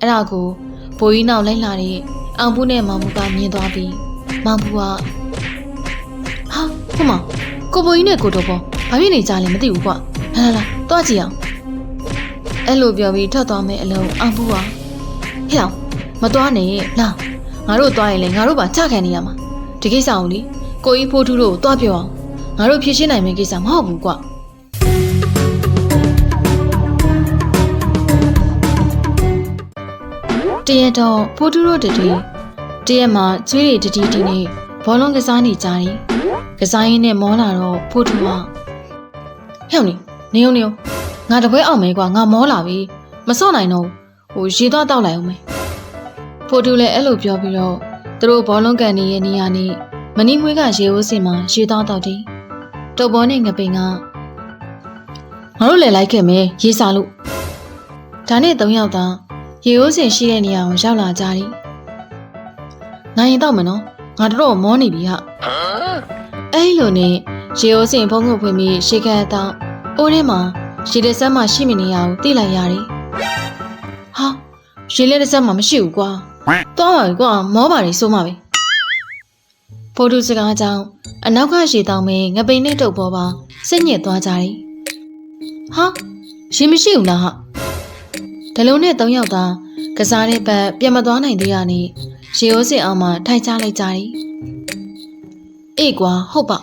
အဲ့ဒါကိုဘိုးကြီးနောက်လိုက်လာတဲ့အောင်ဘူးနဲ့မောင်ဘူးကမြင်သွားပြီးမောင်ဘူးကဟာဟိုမကိုဘိုးကြီးနဲ့ကိုတော့ဘောဘာဖြစ်နေကြလဲမသိဘူးကွာလာလာလာသွားကြည့်အောင်အဲ့လိုပြောပြီးထွက်သွားမယ်အလုံးအောင်ဘူးကဟဲ့အောင်မသွားနဲ့လာငါတို့သွားရင်လေငါတို့ပါချခံနေရမှာဒီကိစ္စကိုလေကိုကြီးဖိုးထူးတို့ကိုသွားပြောအောင်ငါတို့ဖြေရှင်းနိုင်မယ့်ကိစ္စမဟုတ်ဘူးကွာ တရက်တော့ဖိုးတူတို့တတီတရက်မှာကျွေးတွေတတီတီနဲ့ဘောလုံးကစားနေကြတယ်ကစားရင်းနဲ့မောလာတော့ဖိုးတူကဟဲ့နေနေုံနေုံငါတပွဲအောင်မဲကွာငါမောလာပြီမစော့နိုင်တော့ဘူးဟိုရေသွားတောက်လိုက်အောင်မဲဖိုးတူလည်းအဲ့လိုပြောပြီးတော့သူတို့ဘောလုံးကန်နေရဲ့နေရာနဲ့မနီမွေးကရေအိုးစင်မှာရေသွားတောက်တယ်တုပ်ပေါ်နဲ့ငပိန်ကငါတို့လည်းလိုက်ခဲ့မယ်ရေစာလို့ဒါနဲ့၃ယောက်သား ရေအိုးစင်ရှိတဲ့နေရာကိုရောက်လာကြတယ်။နိုင်ရင်တော့မနော်ငါတို့တော့မောနေပြီဟာ။အဲ့လိုနဲ့ရေအိုးစင်ဖုံးကိုဖွင့်ပြီးရှေ့ကပ်တော့အိုးထဲမှာရေတစ်စက်မှရှိမနေရဘူးသိလိုက်ရတယ်။ဟာရေလက်တစ်စက်မှမရှိဘူးကွာ။သွားပါပြီကွာမောပါလေစိုးမပဲ။ဖိုးတူစကားကြောင့်အနောက်ကရေတောင်မင်းငပိန်နဲ့တုပ်ပေါ်ပါစိတ်ညစ်သွားကြတယ်။ဟာရေမရှိဘူးလားဟာ။ ဒလုံးနဲ့၃ယောက်သားကစားတဲ့ဘက်ပြန်မသွားနိုင်သေးရနဲ့ရေအိုးစင်အောင်မှထိုင်ချလိုက်ကြတယ်။အေးကွာဟုတ်ပါ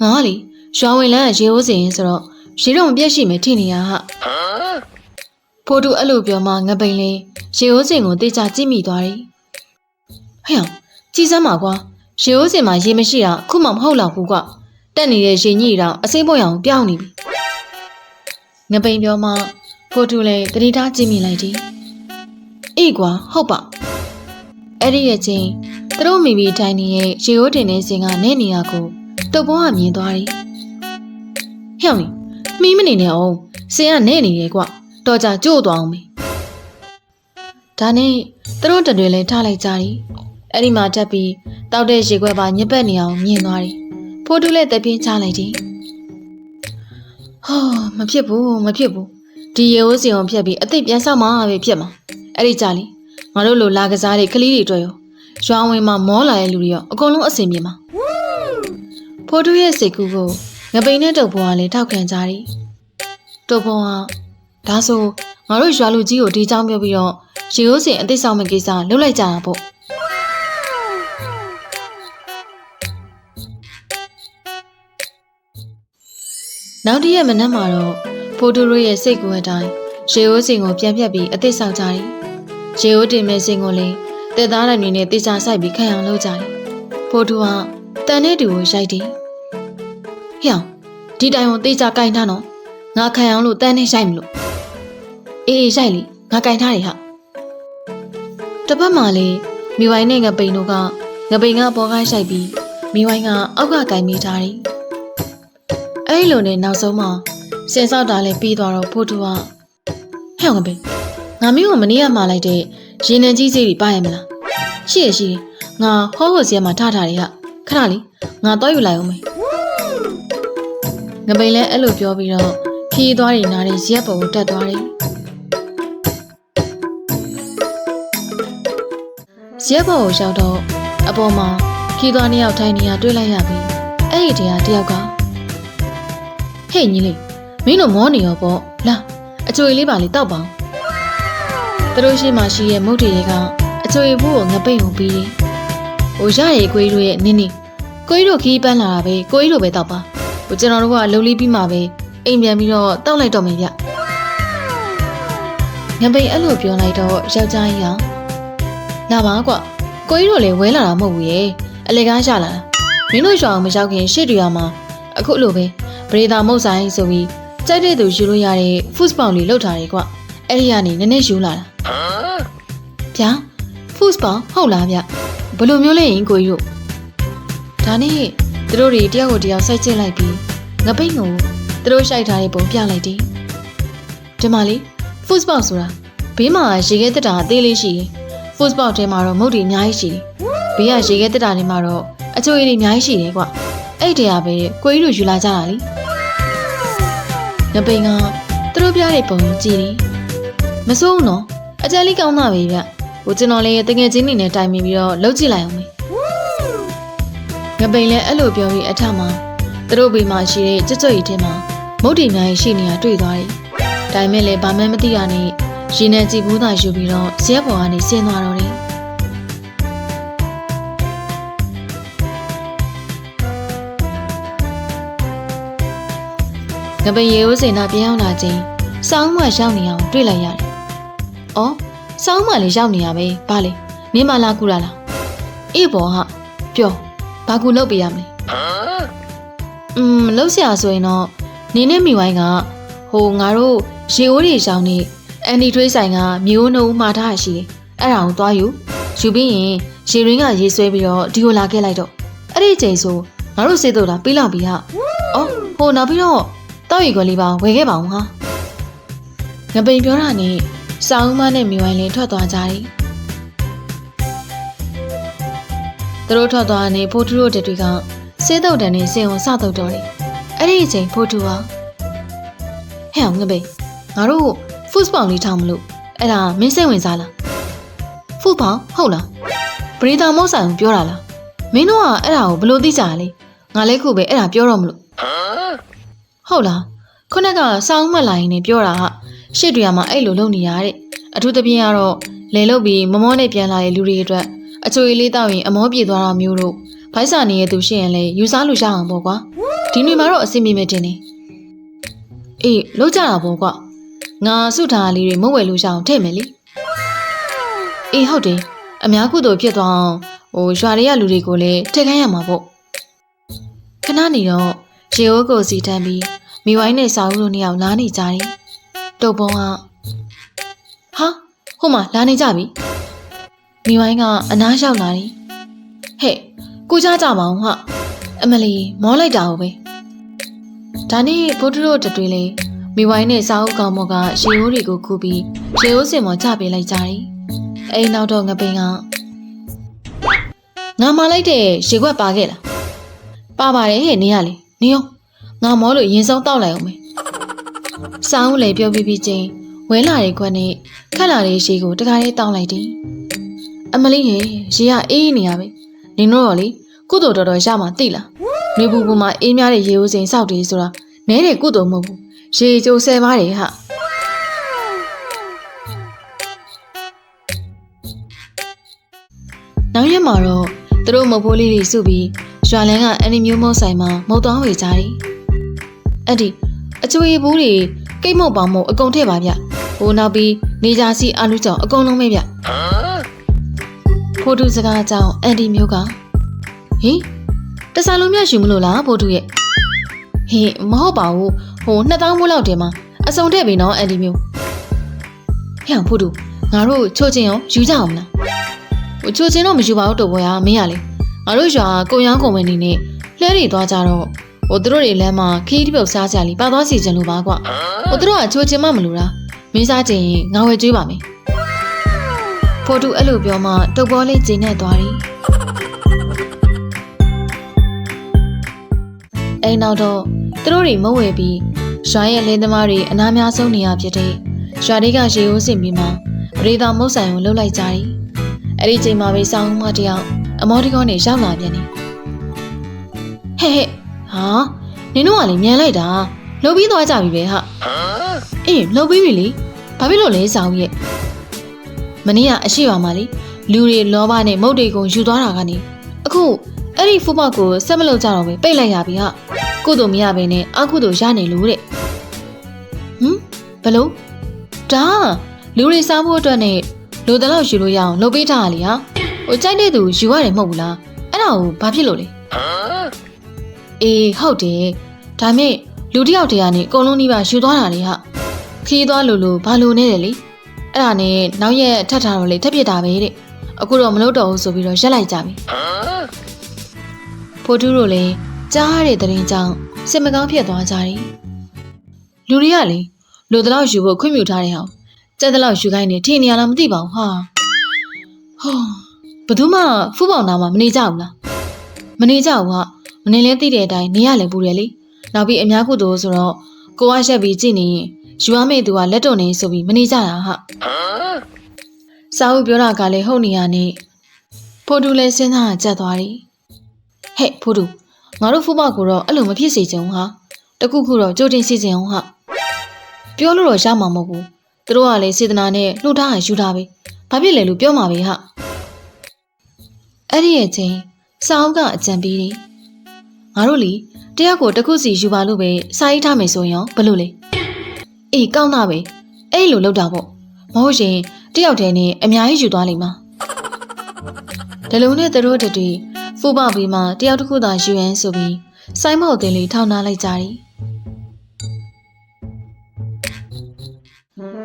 ငါကလေရွာဝင်လန်းကရေအိုးစင်ဆိုတော့ရေတော့မပြတ်ရှိမယ်ထင်နေရဟာ။ဖိုးတူအဲ့လိုပြောမှငပိန်လေးရေအိုးစင်ကိုတေချာကြည့်မိသွားတယ်။ဟဲ့အောင်ကြည်စမ်းပါကွာရေအိုးစင်မှာရေမရှိတာအခုမှမဟုတ်တော့ဘူးကွာတက်နေတဲ့ရေညိတောင်အစိမ့်ပွင့်အောင်ပြောင်းနေပြီ။ငပိန်ပြောမှ ဖိုတူလည်းတတိထားကြည့်မိလိုက်တယ်။အေးကွာဟုတ်ပါ။အဲ့ဒီရဲ့ချင်းသူတို့မိမိတိုင်းနေရဲ့ရေအိုးတင်နေစဉ်ကနေနေရကိုတုပ်ပေါ်ကမြင်သွားတယ်။ဟဲ့မင်းမီးမနေနဲ့အောင်စင်ကနေနေရဲ့ကွာတော်ကြကြို့သွားအောင်မေ။ဒါနဲ့သူတို့တတွေလည်းထားလိုက်ကြတယ်။အဲ့ဒီမှာတက်ပြီးတောက်တဲ့ရေခွက်ပါညက်ပက်နေအောင်မြင်သွားတယ်။ဖိုတူလည်းတပြင်းချလိုက်တယ်။ဟောမဖြစ်ဘူးမဖြစ်ဘူး ဒီရေအိုးစီအောင်ဖြတ်ပြီးအသိပြန်ဆောက်မှာပဲဖြစ်မှာအဲ့ဒီကြလီငါတို့လိုလာကစားတဲ့ကလေးတွေအတွက်ရောရွာဝင်မှာမောလာတဲ့လူတွေရောအကုန်လုံးအဆင်ပြေမှာဖိုးတူရဲ့စိတ်ကူးကိုငပိန်နဲ့တုပ်ပေါ်ကလည်းထောက်ခံကြတယ်တုပ်ပေါ်ကဒါဆိုငါတို့ရွာလူကြီးကိုဒီကြောင်းပြောပြီးတော့ရေအိုးစင်အသိဆောင်မဲ့ကိစ္စလုပ်လိုက်ကြတာပေါ့နောက်တစ်ရက်မနက်မှာတော့ ဖိုးတူတို့ရဲ့စိတ်ကူအတိုင်းရေအိုးစင်ကိုပြန်ပြတ်ပြီးအသစ်ဆောက်ကြတယ်။ရေအိုးတင်မဲ့စင်ကိုလည်းတက်သားတိုင်တွေနဲ့တေချာဆိုင်ပြီးခံအောင်လုပ်ကြတယ်။ဖိုးတူကတန်တဲ့တူကိုရိုက်တယ်။ဟျောင်းဒီတိုင်ကိုတေချာကင်ထားနော်။ငါခံအောင်လို့တန်နဲ့ရိုက်မလို့။အေးအေးရိုက်လေငါကင်ထားတယ်ဟာ။တစ်ပတ်မှလည်းမိဝိုင်းနဲ့ငပိန်တို့ကငပိန်ကပေါ်ကားရိုက်ပြီးမိဝိုင်းကအောက်ကကင်မိထားတယ်။အဲ့လိုနဲ့နောက်ဆုံးမှ စင်ဆောက်တာလည်းပြီးသွားတော့ဖိုးတူကဟဲ့ငါပဲငါမျိုးကမနေ့ကမှာလိုက်တဲ့ရေနံကြီးစိတ်တွေပါရမလားရှိရရှိတယ်ငါဟောဟောစီမှာထားထားတယ်ဟာခဏလေးငါတော့ယူလိုက်အောင်မေငပိန်လည်းအဲ့လိုပြောပြီးတော့ခီးသွားတယ်နားတဲ့ရက်ပေါ်ကိုတက်သွားတယ်ရက်ပေါ်ကိုရောက်တော့အပေါ်မှာခီးသွားနှစ်ယောက်ထိုင်နေရတွေ့လိုက်ရပြီအဲ့ဒီတည်းကတယောက်ကဟဲ့ညီလေး မင်းတို့မောနေရောပေါ့လာအချိုလေးပါလေတောက်ပါသူတို့ရှိမှရှိရဲ့မုတ်တီတွေကအချိုဘူးကိုငပိတ်ကိုပြီးတယ်ဟိုရရဲ့ကိုကြီးတို့ရဲ့နင်းနေကိုကြီးတို့ခီးပန်းလာတာပဲကိုကြီးတို့ပဲတောက်ပါဟိုကျွန်တော်တို့ကအလုံးလေးပြီးမှပဲအိမ်ပြန်ပြီးတော့တောက်လိုက်တော့မယ်ဗျငပိတ်အဲ့လိုပြောလိုက်တော့ယောက်ျားကြီးကလာပါကွကိုကြီးတို့လည်းဝဲလာတာမဟုတ်ဘူးရဲ့အလေကားရလာတာမင်းတို့ရွာအောင်မရောက်ခင်ရှေ့တူရမှာအခုလိုပဲပရိသာမုတ်ဆိုင်ဆိုပြီး ကြိုက်တဲ့သူယူလို့ရတဲ့ food spawn လေးလောက်ထားတယ်ကွအဲ့ဒီကနေနည်းနည်းယူလာတာဗျာ food spawn ဟုတ်လားဗျဘယ်လိုမျိုးလဲရင်ကိုကြီးတို့ဒါနဲ့သူတို့တွေတယောက်ကိုတယောက်စိုက်ကျစ်လိုက်ပြီးငပိတ်ကိုသူတို့ရှိုက်ထားတဲ့ပုံပြလိုက်တယ်ဒီမှာလေ food spawn ဆိုတာဘေးမှာရေခဲတက်တာအသေးလေးရှိတယ် food spawn ထဲမှာတော့မုတ်တွေအများကြီးရှိတယ်ဘေးကရေခဲတက်တာထဲမှာတော့အချိုရည်တွေအများကြီးရှိတယ်ကွအဲ့တည်းကပဲကိုကြီးတို့ယူလာကြတာလေ ငပိန်ကသူတို့ပြတဲ့ပုံကိုကြည့်တယ်မစိုးဘူးနော်အကြက်လေးကောင်းတာပဲဗျဟိုကျွန်တော်လည်းတကယ်ချင်းနေနဲ့တိုင်ပင်ပြီးတော့လှုပ်ကြည့်လိုက်အောင်မေငပိန်လည်းအဲ့လိုပြောပြီးအထမှာသူတို့ဘေးမှာရှိတဲ့ကြွကြွရီထဲမှာမုတ်တီများရဲ့ရှိနေတာတွေ့သွားတယ်ဒါပေမဲ့လည်းဘာမှမသိရနဲ့ရှင်နဲ့ကြည်ဘူးသာယူပြီးတော့ဇက်ပေါ်ကနေဆင်းသွားတော့တယ် ငပိန်ရေဦးစင်နာပြန်ရောက်လာချင်းစောင်းမရောက်နေအောင်တွေ့လိုက်ရတယ်။အော်စောင်းမလည်းရောက်နေရပဲ။ဘာလဲ။မင်းမလာကူလာလား။အေးပေါ်ဟာပြောဘာကူလုပ်ပေးရမလဲ။อืมလှုပ်ရှာဆိုရင်တော့နေနဲ့မိဝိုင်းကဟိုငါတို့ရေအိုးတွေရှောင်းနေအန်ဒီထွေးဆိုင်ကမျိုးနှုံမှားထားရှိတယ်။အဲ့ဒါကိုသွားယူယူပြီးရင်ရေရင်းကရေဆွဲပြီးတော့ဒီကိုလာခဲ့လိုက်တော့အဲ့ဒီချိန်ဆိုငါတို့စေတော့လာပြီးလောက်ပြီဟာ။အော်ဟိုနောက်ပြီးတော့ တောက်ရီခွက်လေးပါဝယ်ခဲ့ပါအောင်ဟာ။ငပိန်ပြောတာနဲ့စာအုံးမနဲ့မိဝိုင်းလည်းထွက်သွားကြတယ်။သူတို့ထွက်သွားနေဖိုးထူတို့တတွေကစေးတုတ်တန်နဲ့စင်ကိုစတုတ်တော့တယ်။အဲ့ဒီအချိန်ဖိုးထူဟာဟဲ့အောင်ငပိန်ငါတို့ဖုစ်ပေါင်လေးထောင်မလို့အဲ့ဒါမင်းစိတ်ဝင်စားလား။ဖုပေါင်ဟုတ်လား။ပရိသာမောဆိုင်ကိုပြောတာလား။မင်းတို့ကအဲ့ဒါကိုဘယ်လိုသိကြရလဲ။ငါလည်းခုပဲအဲ့ဒါပြောတော့မလို့ ဟုတ်လား။ခုနကစောင်းမလာရင်နေပြောတာဟာရှစ်တွေကမှအဲ့လိုလုပ်နေရတဲ့အထူးသဖြင့်ကတော့လဲလုတ်ပြီးမမောနဲ့ပြန်လာတဲ့လူတွေအတွက်အချိုကြီးလေးတောက်ရင်အမောပြေသွားတာမျိုးတို့ဖိုက်စာနေရဲ့သူရှိရင်လည်းယူစားလို့ရအောင်ပေါ့ကွာဒီနေ့မှာတော့အဆင်ပြေမယ်တင်နေအေးလောက်ကြတာပေါ့ကွာငါစုထားလေးတွေမဟုတ်ဝယ်လို့ရအောင်ထည့်မယ်လေအေးဟုတ်တယ်အများကုသိုလ်ဖြစ်သွားအောင်ဟိုရွာတွေကလူတွေကိုလည်းထည့်ခိုင်းရမှာပေါ့ခဏနေတော့ ရေအိုးကိုစီတန်းပြီးမိဝိုင်းနဲ့စာအုပ်တို့နှစ်ယောက်လားနေကြတယ်တုတ်ပုံကဟာဟိုမှာလာနေကြပြီမိဝိုင်းကအနားရောက်လာတယ်ဟဲ့ကိုကြကြပါအောင်ဟာအမလီမောလိုက်တာဟုတ်ပဲဒါနဲ့ဘုဒ္ဓတို့တတွေလေးမိဝိုင်းနဲ့စာအုပ်ကောင်မောကရေအိုးတွေကိုခူပြီးရေအိုးစင်ပေါ်ချပေးလိုက်ကြတယ်အိမ်နောက်တော့ငပိန်ကငါမလိုက်တဲ့ရေခွက်ပါခဲ့လားပါပါတယ်ဟဲ့နေရလေ နေရောငါမောလို့ရင်ဆုံးတောက်လိုက်အောင်မယ်စောင်းလေပြောပြီးပြီးချင်းဝဲလာတဲ့ခွက်နဲ့ခက်လာတဲ့ရေကိုတခါလေးတောင်းလိုက်တယ်အမလေးဟဲ့ရေကအေးနေရပဲနင်တို့တော့လေကုသိုလ်တော်တော်ရမှာသိလားနေဘူးဘူးမှာအေးများတဲ့ရေဦးစိန်စောက်တယ်ဆိုတာနဲတဲ့ကုသိုလ်မဟုတ်ဘူးရေကြိုးဆဲပါတယ်ဟာနောက်ရက်မှာတော့သူတို့မုတ်ဖိုးလေးတွေစုပြီး ရွာလန်းကအန်နီမျိုးမုတ်ဆိုင်မှာမုတ်သွားဝေကြတယ်အဲ့ဒီအချွေဘူးတွေကိတ်မုတ်ပေါင်းမို့အကုန်ထည့်ပါဗျဟိုနောက်ပြီးနေကြစီအာလူကြောင်အကုန်လုံးပဲဗျဖိုတူစကားအကြောင်းအန်ဒီမျိုးကဟင်တစားလုံးမြတ်ယူမလို့လားဖိုတူရဲ့ဟင်မဟုတ်ပါဘူးဟို2000မိုးလောက်တင်မှာအစုံထည့်ပြီနော်အန်ဒီမျိုးဟဲ့ဖိုတူငါတို့ချိုချင်းရောယူကြအောင်မလားဟိုချိုချင်းတော့မယူပါဘူးတော်ဘောရမင်းရလေ ငါတို့ရွာကုံရောင်းကုန်ဝင်နေနဲ့လှဲတွေသွားကြတော့ဟိုသူတို့တွေလမ်းမှာခီးတိပုတ်စားကြလီပါသွားစီခြင်းလို့ပါကွာဟိုသူတို့ကချိုချင်းမမလို့လားမင်းစားချင်ရင်ငါဝယ်ကျွေးပါမယ်ဖိုတူအဲ့လိုပြောမှတုပ်ပေါ်လေးကျင်းနေသွားတယ်အိမ်နောက်တော့သူတို့တွေမဝယ်ပြီးရွာရဲ့လင်းသမားတွေအနားများဆုံးနေရဖြစ်တဲ့ရွာတွေကရေအိုးစင်ပြီးမှပရိသာမုတ်ဆိုင်ကိုလှုပ်လိုက်ကြတယ်အဲ့ဒီချိန်မှာပဲစောင်းမတယောက် အမောဒီကောနဲ့ရောက်လာပြန်တယ်ဟဲ့ဟဲ့ဟာနင်တို့ကလေမြန်လိုက်တာလှုပ်ပြီးသွားကြပြီပဲဟာအေးလှုပ်ပြီးပြီလေဘာဖြစ်လို့လဲစောင်းရဲ့မနေ့ကအရှိရွာမှာလေလူတွေလောဘနဲ့မုတ်တွေကိုယူသွားတာကနေအခုအဲ့ဒီဖူးပေါက်ကိုဆက်မလုပ်ကြတော့ပဲပိတ်လိုက်ရပြီဟာကုသိုလ်မရဘဲနဲ့အကုသိုလ်ရနေလို့တဲ့ဟမ်ဘလို့ဒါလူတွေစားဖို့အတွက်နဲ့လူတလောက်ယူလို့ရအောင်လုပ်ပေးထားရလေဟာ ဟိုကြိုက်တဲ့သူယူရတယ်မဟုတ်ဘူးလားအဲ့ဒါကိုဘာဖြစ်လို့လဲအေးဟုတ်တယ်ဒါမဲ့လူတစ်ယောက်တည်းကနေအကုန်လုံးနှိပါယူသွားတာလေဟာခီးသွားလို့လို့ဘာလို့နေတယ်လေအဲ့ဒါနဲ့နောက်ရက်ထပ်ထားတော့လေထပ်ပြစ်တာပဲတဲ့အခုတော့မလုပ်တော့ဘူးဆိုပြီးတော့ရက်လိုက်ကြပြီဖိုတူးတို့လည်းကြားရတဲ့သတင်းကြောင့်စစ်မကောင်းဖြစ်သွားကြတယ်လူတွေကလေလူတလောက်ယူဖို့ခွင့်ပြုထားတဲ့ဟောင်ကြက်တလောက်ယူခိုင်းနေထင်နေရလားမသိပါဘူးဟာဟော ဘယ်သူမှဖူးပေါင်နာမှာမနေကြဘူးလားမနေကြဘူးဟာမနေလဲသိတဲ့အတိုင်းနေရလဲပူတယ်လေနောက်ပြီးအများကုသိုလ်ဆိုတော့ကိုကရက်ပြီးကြည့်နေရင်ယူရမယ့်သူကလက်တော့နေဆိုပြီးမနေကြတာဟာစာအုပ်ပြောတာကလည်းဟုတ်နေရနဲ့ဖိုတူလည်းစဉ်းစားကြက်သွားတယ်ဟဲ့ဖိုတူငါတို့ဖူးပေါက်ကိုတော့အဲ့လိုမဖြစ်စေချင်ဘူးဟာတခုခုတော့ကြိုတင်စီစဉ်အောင်ဟာပြောလို့တော့ရမှာမဟုတ်ဘူးသူတို့ကလည်းစေတနာနဲ့လှုပ်ထားရယူထားပဲဘာဖြစ်လဲလို့ပြောမှာပဲဟာ အဲ့ဒီရဲ့ချင်းစာအုပ်ကအကြံပေးတယ်ငါတို့လီတယောက်ကိုတစ်ခုစီယူပါလို့ပဲစာရေးထားမယ်ဆိုရင်ရောဘယ်လိုလဲအေးကောင်းတာပဲအဲ့လိုလုပ်တာပေါ့မဟုတ်ရင်တယောက်တည်းနဲ့အများကြီးယူသွားလိမ့်မှာဒီလိုနဲ့သူတို့တည်းဖူပေါက်ပြီးမှတယောက်တစ်ခုသာယူရန်ဆိုပြီးစိုင်းမောက်တင်လေးထောင်းထားလိုက်ကြတယ်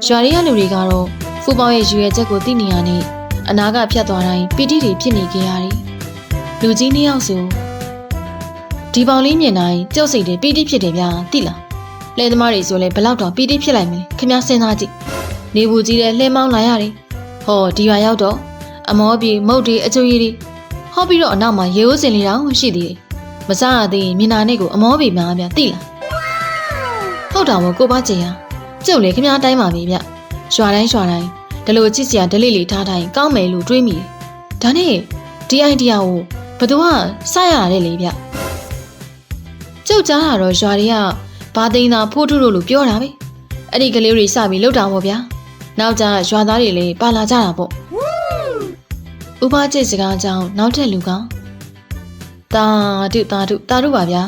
ရွာရီရလူတွေကတော့ဖူပေါက်ရဲ့ယူရဲချက်ကိုသိနေရနဲ့ အနာကဖြတ်သွားတိုင်းပီတိတွေဖြစ်နေကြရတယ်လူကြီးနှစ်ယောက်ဆိုဒီပေါင်လေးမြင်တိုင်းကြောက်စိတ်တွေပီတိဖြစ်တယ်ဗျာသိလားလဲသမားတွေဆိုလဲဘယ်လောက်တော့ပီတိဖြစ်လိုက်မလဲခင်ဗျားစဉ်းစားကြည့်နေဘူးကြီးတဲ့လှဲမောင်းလာရတယ်ဟောဒီရွာရောက်တော့အမောပြေမုတ်တွေအကျိုးရည်တွေဟောပြီးတော့အနောက်မှာရေအိုးစင်လေးတောင်ရှိသေးတယ်မစားရသေးရင်မြင်နာနဲ့ကိုအမောပြေများဗျာသိလားဟုတ်တာမို့ကိုပါချင်ရကျုပ်လေခင်ဗျားတိုင်းပါပြီဗျရွာတိုင်းရွာတိုင်း ဒီလိုချစ်စရာဒလိလေးထားတိုင်းကောင်းမယ်လို့တွေးမိတယ်ဒါနဲ့ဒီအိုင်ဒီယာကိုဘသူကစရရတဲ့လေဗျကျုပ်ကြားတာတော့ရွာတွေကဘာသိန်းသာဖိုးထုလို့လို့ပြောတာပဲအဲ့ဒီကလေးတွေစပြီးလှုပ်တာပေါ့ဗျာနောက်ကျရွာသားတွေလည်းပါလာကြတာပေါ့ဥပကျိတ်စကားကြောင့်နောက်ထပ်လူကတာတုတာတုတာတုပါဗျာ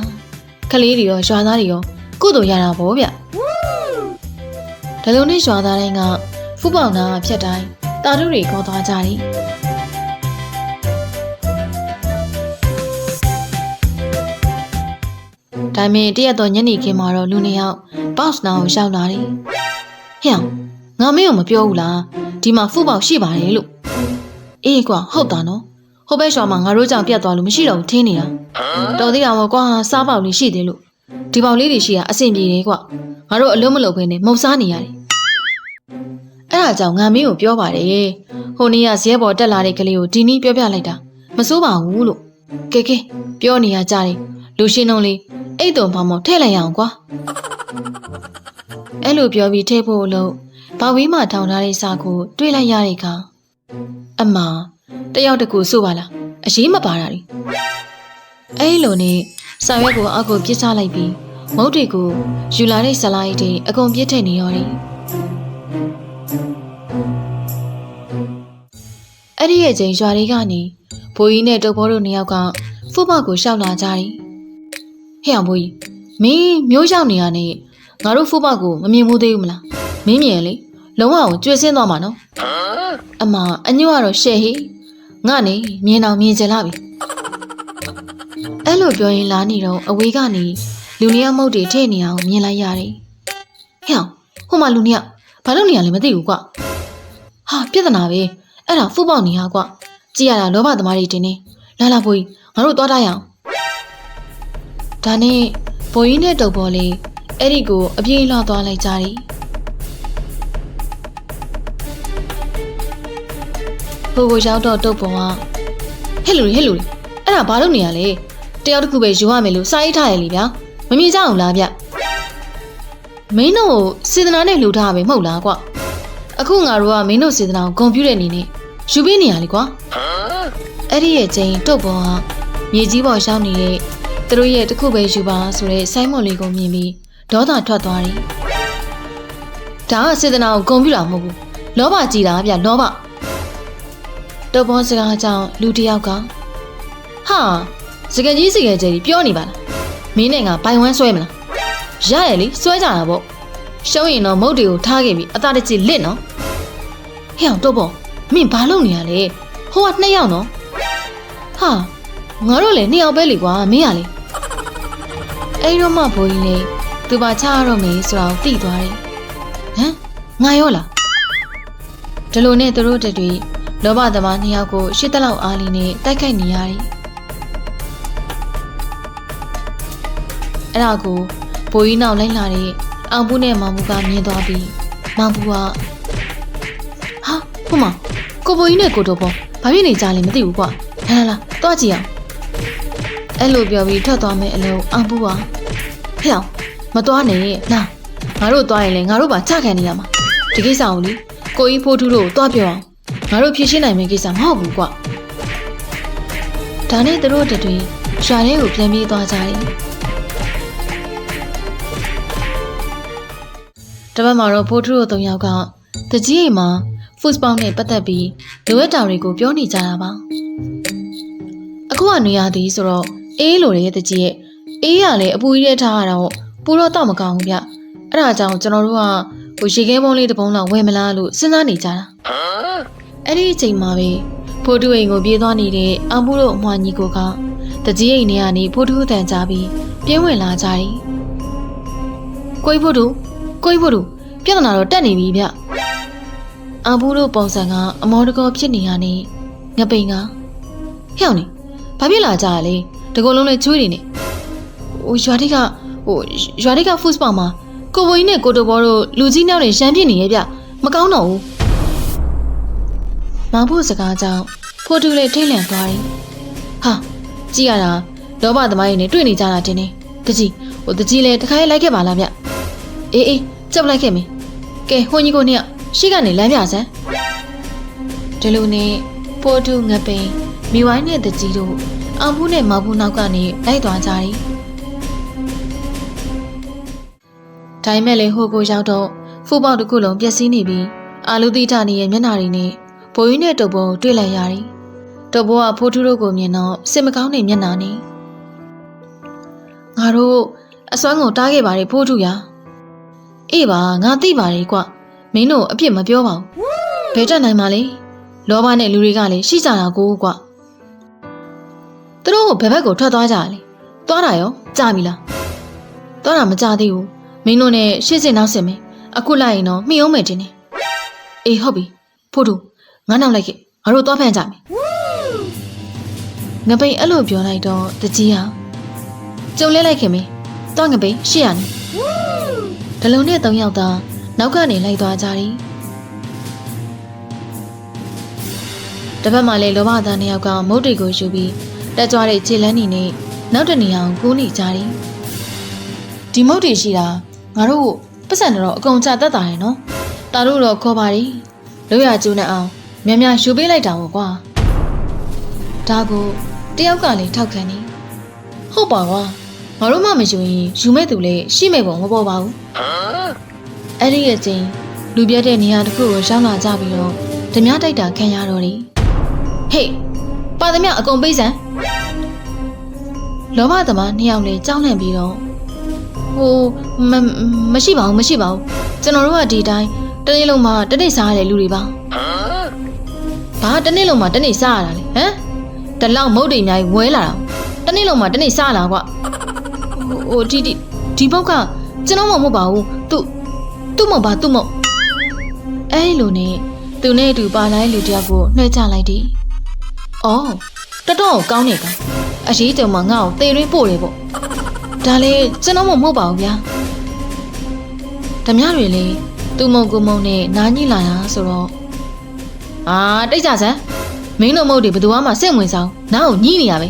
ကလေးတွေရောရွာသားတွေရောကုသိုလ်ရတာပေါ့ဗျဒါလုံးနဲ့ရွာသားတိုင်းက ဖူးပေါင်နာဖြတ်တိုင်းတာတုတွေခေါ်သွားကြတယ်ဒါမင်းတရက်တော့ညနေခင်းမှာတော့လူနှစ်ယောက်ဘော့စ်နာကိုရောက်လာတယ်ဟဲ့ငါမင်းကိုမပြောဘူးလားဒီမှာဖူးပေါက်ရှိပါတယ်လို့အေးကွာဟုတ်တာနော်ဟိုဘက်ရွာမှာငါတို့ကြောင့်ပြတ်သွားလို့မရှိတော့ဘူးထင်းနေတာတော်သေးတာပေါ့ကွာစားပေါက်လေးရှိသေးလို့ဒီပေါက်လေးတွေရှိတာအဆင်ပြေတယ်ကွာငါတို့အလုံးမလုံးခွင်းနဲ့မုံစားနေရတယ် အဲ့ဒါကြောင့်ငါမင်းကိုပြောပါတယ်ဟိုနေ့ကဇဲပေါ်တက်လာတဲ့ကလေးကိုဒီနည်းပြောပြလိုက်တာမစိုးပါဘူးလို့ကဲကဲပြောနေရကြတယ်လူရှင်းလုံးလေးအိတ်တုံဖောင်းမောထဲ့လိုက်ရအောင်ကွာအဲ့လိုပြောပြီးထဲ့ဖို့လို့ဘာဝေးမှထောင်ထားတဲ့စာကိုတွေးလိုက်ရတဲ့အခါအမတယောက်တကူဆိုပါလားအရေးမပါတာလေအဲ့လိုနဲ့စာရွက်ကိုအောက်ကိုပြစ်ချလိုက်ပြီးမုတ်တွေကိုယူလာတဲ့ဇလိုင်းတွေအကုန်ပြစ်ထည့်နေရောတယ် အဲ့ဒီရဲ့ချိန်ရွာလေးကနေဘိုးကြီးနဲ့တုပ်ဘောတို့နှစ်ယောက်ကဖုတ်မကိုရှောက်လာကြတယ်ဟဲ့အောင်ဘိုးကြီးမင်းမျိုးရောက်နေရနဲ့ငါတို့ဖုတ်မကိုမမြင်ဘူးသေးဘူးမလားမင်းမြင်လေလုံးဝကိုကျွေးစင်းသွားမှာနော်အမအညွတ်ကတော့ရှယ်ဟေးငါနေမြင်အောင်မြင်ကြလာပြီအဲ့လိုပြောရင်လာနေတော့အဝေးကနေလူနှစ်ယောက်မုတ်တွေထည့်နေအောင်မြင်လိုက်ရတယ်ဟဲ့အောင်ဟိုမှာလူနှစ်ယောက်ဘာလုပ်နေရလဲမသိဘူးကွဟာပြဿနာပဲ အဲ့ဒါဖုတ်ပေါက်နေဟာကွကြည့်ရတာလောဘသမားတွေတင်နေလာလာဘိုးကြီးငါတို့သွားထားရအောင်ဒါနဲ့ဘိုးကြီးနဲ့တုပ်ပေါ်လေးအဲ့ဒီကိုအပြေးလှသွားလိုက်ကြတယ်ဘိုးကိုရောက်တော့တုပ်ပေါ်ကဟဲ့လူတွေဟဲ့လူတွေအဲ့ဒါဘာလုပ်နေရလဲတယောက်တစ်ခုပဲယူရမယ်လို့စာရေးထားရလေဗျာမမြင်ကြအောင်လားဗျမင်းတို့စေတနာနဲ့လှူထားပဲမဟုတ်လားကွအခုငါတို့ကမင်းတို့စေတနာကိုဂုံပြူတဲ့အနေနဲ့ ယူပေးနေရလေကွာအဲ့ဒီရဲ့ချိန်တုတ်ပေါ်ကမြေကြီးပေါ်ရောက်နေတဲ့သူတို့ရဲ့တစ်ခုပဲယူပါဆိုတဲ့ဆိုင်းမွန်လေးကိုမြင်ပြီးဒေါသထွက်သွားတယ်ဒါကစေတနာကိုဂုံပြူတာမဟုတ်ဘူးလောဘကြီးတာဗျလောဘတုတ်ပေါ်စကားကြောင့်လူတစ်ယောက်ကဟာစကကြီးစကကြီးပြောနေပါလားမင်းနဲ့ငါဘိုင်ဝမ်းဆွဲမလားရရလေဆွဲကြတာပေါ့ရှုံးရင်တော့မုတ်တွေကိုထားခဲ့ပြီးအသားတချီလစ်နော်ဟဲ့အောင်တော့ပေါ့ မင်းဘာလုပ်နေရလဲဟိုကနှစ်ယောက်နော်ဟာငါတို့လည်းနှစ်ယောက်ပဲလေကွာမင်းရလေအဲ့တော့မှဘိုးကြီးလေသူပါချရတော့မေးဆိုတော့သိသွားတယ်ဟမ်ငါရောလားဒီလိုနဲ့သူတို့တတွေလောဘသမားနှစ်ယောက်ကိုရှစ်သက်လောက်အားလေးနဲ့တိုက်ခိုက်နေရတယ်အဲ့ဒါကိုဘိုးကြီးနောက်လိုက်လာတဲ့အောင်ဘူးနဲ့မောင်ဘူးကမြင်သွားပြီးမောင်ဘူးကဟာဟိုမ ကိုဘိုးကြီးနဲ့ကိုတော့ပေါ့ဘာဖြစ်နေကြလဲမသိဘူးကွာလာလာလာသွားကြည့်အောင်အဲ့လိုပြောပြီးထွက်သွားမယ်အလုံးအောင်ဘူးကဖျောင်းမသွားနဲ့လာငါတို့သွားရင်လည်းငါတို့ပါချခံနေရမှာဒီကိစ္စကိုလေကိုကြီးဖိုးထူးတို့ကိုသွားပြောအောင်ငါတို့ဖြေရှင်းနိုင်မယ့်ကိစ္စမဟုတ်ဘူးကွဒါနဲ့သူတို့တတွေရွာထဲကိုပြန်ပြေးသွားကြတယ်တပတ်မှာတော့ဖိုးထူတို့သုံးယောက်ကတကြီးအိမ်မှာ food spot နဲ့ပတ်သက်ပြီးလိုအပ်တာတွေကိုပြောနေကြတာပါအခုကနေရသည်ဆိုတော့အေးလိုတဲ့တကြီးရဲ့အေးရလည်းအပူကြီးတဲ့ထားရတော့ပူတော့တော့မကောင်းဘူးဗျအဲ့ဒါကြောင့်ကျွန်တော်တို့ကဟိုရေခဲပုံးလေးတစ်ပုံးလောက်ဝယ်မလားလို့စဉ်းစားနေကြတာအဲ့ဒီအချိန်မှာပဲဖိုးတူအိမ်ကိုပြေးသွားနေတဲ့အမ်ပူတို့အမွှာညီကိုကတကြီးအိမ်ထဲကနေဖိုးတူတန်ကြပြီးပြင်းဝင်လာကြတယ်ကိုကြီးဖိုးတူကိုကြီးဖိုးတူပြဿနာတော့တက်နေပြီဗျ အာဘူးတို့ပုံစံကအမောတကောဖြစ်နေရနေငပိန်ကဟျောင်းနေဘာဖြစ်လာကြရလဲတကောလုံးလည်းချွေးနေနေဟိုရွာတိကဟိုရွာတိကဖုစ်ပေါ့မှာကိုဘိုင်းနဲ့ကိုတိုဘောတို့လူကြီးနောက်တွေရမ်းပြစ်နေရဲ့ဗျမကောင်းတော့ဘူးမောင်ဖို့စကားကြောင့်ဖိုတူလေးထိတ်လန့်သွားတယ်ဟာကြည့်ရတာလောဘသမားရည်နဲ့တွေ့နေကြတာတင်းနေတကြီးဟိုတကြီးလဲတခါလေးလိုက်ခဲ့ပါလားဗျအေးအေးကြောက်လိုက်ခဲ့မင်းကဲဟိုညီကိုနှစ်ယောက် ရှေ့ကနေလမ်းပြစမ်းဒီလိုနဲ့ဖိုးတူငပိန်မိဝိုင်းနဲ့တကြီးတို့အောင်ဖူးနဲ့မောင်ဖူးနောက်ကနေလိုက်သွားကြတယ်ဒါပေမဲ့လေဟိုကိုရောက်တော့ဖူပေါက်တစ်ခုလုံးပျက်စီးနေပြီးအာလူတိထနေရဲ့မျက်နှာတွေနဲ့ဘိုးကြီးနဲ့တုပ်ပေါ်တွေ့လိုက်ရတယ်။တုပ်ပေါ်ကဖိုးထူးတို့ကိုမြင်တော့စစ်မကောင်းတဲ့မျက်နှာနဲ့ငါတို့အစွမ်းကိုတားခဲ့ပါတယ်ဖိုးထူးရ။အေးပါငါသိပါတယ်ကွ မင်းတို့အပြစ်မပြောပါဘူး။ဘယ်တက်နိုင်မှာလဲ။လောဘနဲ့လူတွေကလည်းရှိကြတာကိုကွ။သူတို့ဘယ်ဘက်ကိုထွက်သွားကြလဲ။သွားတာရောကြာပြီလား။သွားတာမကြသေးဘူး။မင်းတို့နဲ့ရှေ့စစ်နောက်စစ်မယ်။အခုလိုက်ရင်တော့မှီအောင်မယ်တင်နေ။အေးဟုတ်ပြီ။ဖိုးထူးငါနောက်လိုက်ခဲ့ငါတို့သွားဖန်ကြမယ်ငပိန်အဲ့လိုပြောလိုက်တော့တကြီးဟာကြုံလဲလိုက်ခင်မင်းသွားငပိန်ရှေ့ရနေဒလုံနဲ့သုံးယောက်သား နောက်ကနေလိုက်သွားကြတယ်တပတ်မှလည်းလောဘသားနှစ်ယောက်ကမုတ်တွေကိုယူပြီးတက်ကြွတဲ့ခြေလန်းနေနဲ့နောက်တနေအောင်ကူးနေကြတယ်ဒီမုတ်တွေရှိတာငါတို့ပတ်စံတော့အကုန်ချတတ်တာရယ်နော်တာတို့တော့ခေါ်ပါရီလို့ရကျူးနေအောင်မြန်မြန်ယူပေးလိုက်တာပေါ့ကွာဒါကိုတယောက်ကလည်းထောက်ခံနေဟုတ်ပါကွာငါတို့မှမယူရင်ယူမဲ့သူလည်းရှိမဲ့ပုံမပေါ်ပါဘူး အဲ့ဒီရဲ့ချင်းလူပြတ်တဲ့နေရာတစ်ခုကိုရောက်လာကြပြီးတော့ဓမြတိုက်တာခံရတော့တယ်ဟေးပါသမျှအကုန်ပေးစမ်းလောဘသမားနှစ်ယောက်လည်းကြောက်လန့်ပြီးတော့ဟိုမမရှိပါဘူးမရှိပါဘူးကျွန်တော်တို့ကဒီတိုင်းတနေ့လုံးမှတနေ့စားရတဲ့လူတွေပါဘာတနေ့လုံးမှတနေ့စားရတာလဲဟမ်တလောက်မုတ်တွေအများကြီးဝဲလာတာတနေ့လုံးမှတနေ့စားလာကွာဟိုဒီဒီဒီဘုတ်ကကျွန်တော်မမဟုတ်ပါဘူးသူ သူ့မဟုတ်ပါသူ့မဟုတ်အဲ့လိုနဲ့သူနဲ့အတူပါလိုက်လူတယောက်ကိုနှွှဲချလိုက်တယ်အော်တော်တော်ကောင်းနေကောင်အရေးတုံမှာငါ့ကိုသေရင်းပို့တယ်ပေါ့ဒါလေကျွန်တော်မမဟုတ်ပါဘူးဗျာဓမြတွေလေသူ့မုံကူမုံနဲ့နားညိလာတာဆိုတော့အာတိတ်ကြစမ်းမင်းတို့မဟုတ်တွေဘယ်သူမှစိတ်ဝင်စားနားကိုညှိနေရပဲ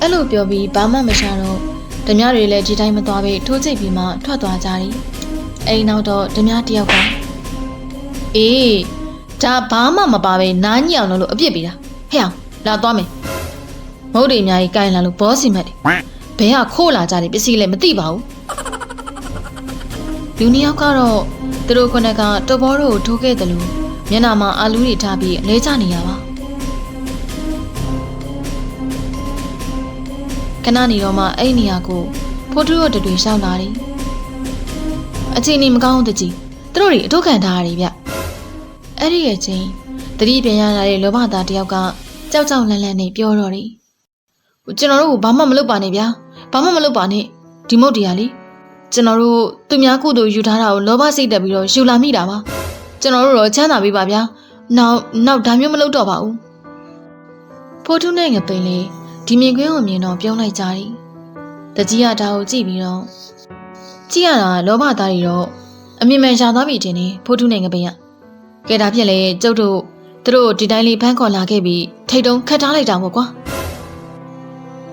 အဲ့လိုပြောပြီးဘာမှမရှာတော့ဓမြတွေလည်းဒီတိုင်းမသွားပဲထိုးချိတ်ပြီးမှထွက်သွားကြတယ် အဲ့နောက်တော့ဓမြတယောက်ကအေးဒါဘာမှမပါပဲနားညှိအောင်လို့အပြစ်ပေးတာဟဲ့အောင်လာသွားမယ်မဟုတ်တွေအများကြီးကိုင်လာလို့ဘောစီမက်တယ်ဘဲကခိုးလာကြတယ်ပစ္စည်းလည်းမသိပါဘူးလူနှစ်ယောက်ကတော့သူတို့ခုနကတဘောတို့ကိုထိုးခဲ့တယ်လို့မျက်နှာမှာအာလူးတွေထားပြီးလဲကျနေရပါခဏနေတော့မှအဲ့နေရာကိုဖိုးထူးတို့တွေရှောင်းလာတယ် အချိန်နေမကောင်းတဲ့ကြီးသူတို့တွေအထုတ်ခံထားရတယ်ဗျအဲ့ဒီရဲ့ချင်းတတိပြန်ရလာတဲ့လောဘသားတယောက်ကကြောက်ကြောက်လန့်လန့်နဲ့ပြောတော့တယ်ကျွန်တော်တို့ကဘာမှမလုပ်ပါနဲ့ဗျာဘာမှမလုပ်ပါနဲ့ဒီမုတ်တရားလေကျွန်တော်တို့သူများကုသိုလ်ယူထားတာကိုလောဘစိတ်တက်ပြီးတော့ယူလာမိတာပါကျွန်တော်တို့တော့ချမ်းသာပေးပါဗျာနောက်နောက်ဒါမျိုးမလုပ်တော့ပါဘူးဖိုးထုနဲ့ငပိန်လေးဒီမြင်ကွင်းကိုမြင်တော့ပြုံးလိုက်ကြတယ်တကြီးကဒါကိုကြည့်ပြီးတော့ ကြည့်ရတာလောဘသားတွေတော့အမြင်မှန်ရှာသွားပြီတင်နေဖိုးထုနဲ့ငပိန်ကကဲဒါဖြစ်လေကျုပ်တို့သူတို့ဒီတိုင်းလေးဖမ်းခေါ်လာခဲ့ပြီးထိတ်တုံးခတ်ထားလိုက်တာပေါ့ကွာ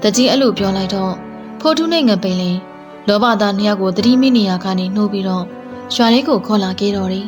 တကြီးအဲ့လိုပြောလိုက်တော့ဖိုးထုနဲ့ငပိန်လေးလောဘသားနှစ်ယောက်ကိုသတိမိနေရကနေနှိုးပြီးတော့ရွာလေးကိုခေါ်လာခဲ့တော်တယ်